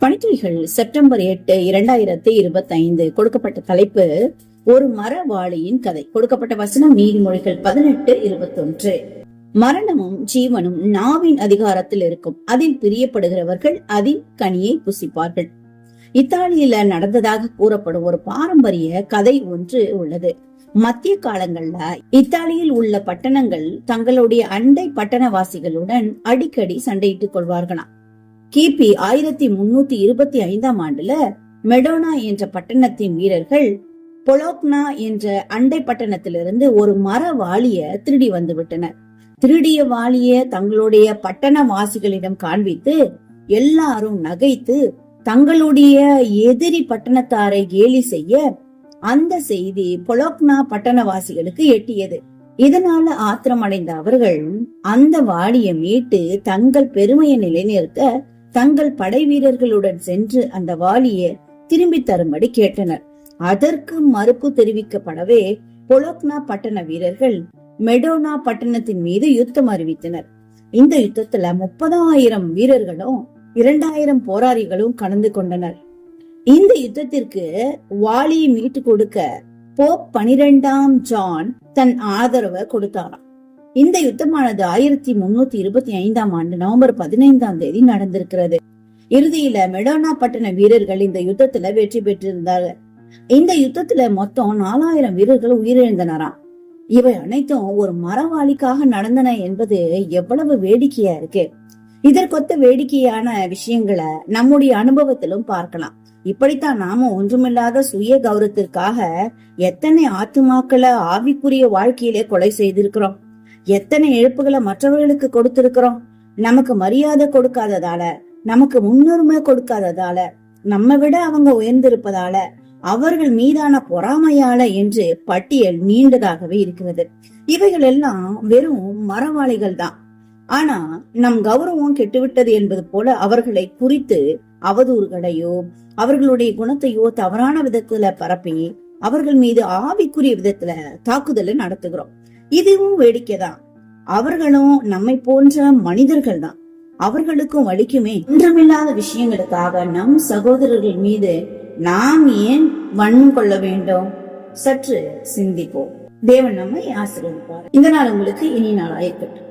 பணித்துறைகள் September எட்டு இரண்டாயிரத்தி இருபத்தி ஐந்து கொடுக்கப்பட்ட தலைப்பு ஒரு மரவாளியின் கதை. கொடுக்கப்பட்ட வசனம் நீதிமொழிகள் பதினெட்டு இருபத்தொன்று. மரணமும் ஜீவனும் நாவின் அதிகாரத்தில் இருக்கும். அதில் பிரியப்படுகிறவர்கள் அதில் கனியை புசிப்பார்கள். இத்தாலியில நடந்ததாக கூறப்படும் ஒரு பாரம்பரிய கதை ஒன்று உள்ளது. மத்திய காலங்கள்ல இத்தாலியில் உள்ள பட்டணங்கள் தங்களுடைய அண்டை பட்டணவாசிகளுடன் அடிக்கடி சண்டையிட்டுக் கொள்வார்களாம். கிபி ஆயிரத்தி முன்னூத்தி இருபத்தி ஐந்தாம் ஆண்டுல மெடோனா என்ற பட்டணத்தின் வீரர்கள் பொலோக்னா என்ற அண்டை பட்டணத்திலிருந்து ஒரு மர வாளிய திருடி வந்து விட்டனர். திருடிய வாளிய தங்களுடைய பட்டண வாசிகளிடம் காண்பித்து எல்லாரும் நகைத்து தங்களுடைய எதிரி பட்டணத்தாரை கேலி செய்ய அந்த செய்தி பொலோக்னா பட்டணவாசிகளுக்கு எட்டியது. இதனால ஆத்திரமடைந்த அவர்கள் அந்த வாடியை மீட்டு தங்கள் பெருமையை நிலைநிறுத்த தங்கள் படை வீரர்களுடன் சென்று அந்த வாலியை திரும்பி தரும்படி கேட்டனர். அதற்கு மறுப்பு தெரிவிக்கப்படவே பொலோக்னா பட்டண வீரர்கள் மெடோனா பட்டணத்தின் மீது யுத்தம் அறிவித்தனர். இந்த யுத்தத்துல முப்பதாயிரம் வீரர்களும் இரண்டாயிரம் போராளிகளும் கலந்து கொண்டனர். இந்த யுத்தத்திற்கு வாலியை மீட்டு கொடுக்க போப் பனிரெண்டாம் ஜான் தன் ஆதரவை கொடுத்தாராம். இந்த யுத்தமானது ஆயிரத்தி முன்னூத்தி இருபத்தி ஐந்தாம் ஆண்டு நவம்பர் பதினைந்தாம் தேதி நடந்திருக்கிறது. இறுதியில மெடோனா பட்டண வீரர்கள் இந்த யுத்தத்துல வெற்றி பெற்றிருந்தார்கள் இந்த யுத்தத்துல மொத்தம் நாலாயிரம் வீரர்கள் உயிரிழந்தனராம். இவை அனைத்தும் ஒரு மரவாளிக்காக நடந்தன என்பது எவ்வளவு வேடிக்கையா இருக்கு. இதற்கொத்த வேடிக்கையான விஷயங்களை நம்முடைய அனுபவத்திலும் பார்க்கலாம். இப்படித்தான் நாம ஒன்றுமில்லாத சுய கௌரவத்திற்காக எத்தனை ஆத்துமாக்களை ஆவிக்குரிய வாழ்க்கையிலே கொலை செய்திருக்கிறோம். எத்தனை இழப்புகளை மற்றவர்களுக்கு கொடுத்திருக்கிறோம்? நமக்கு மரியாதை கொடுக்காததால நமக்கு முன்னுரிமை கொடுக்காததால நம்ம விட அவங்க உயர்ந்திருப்பதால அவர்கள் மீதான பொறாமையால என்று பட்டியல் நீண்டதாகவே இருக்கிறது. இவைகள் எல்லாம் வெறும் மரவாளிகள் தான். ஆனா நம் கௌரவம் கெட்டுவிட்டது என்பது போல அவர்களை குறித்து அவதூறுகளையோ அவர்களுடைய குணத்தையோ தவறான விதத்துல பரப்பி அவர்கள் மீது ஆவிக்குரிய விதத்துல தாக்குதலை நடத்துகிறோம். இதுவும் வேடிக்கைதான். அவர்களும் நம்மை போன்ற மனிதர்கள் தான் அவர்களுக்கும் வலிக்குமே. இன்றமில்லாத விஷயங்களுக்காக நம் சகோதரர்கள் மீது நாம் ஏன் வன்மம் கொள்ள வேண்டும்? சற்று சிந்திப்போம். தேவன் நம்மை ஆசீர்வதிப்பார். இந்த நாள் உங்களுக்கு இனி நாளாயிருக்கட்டும்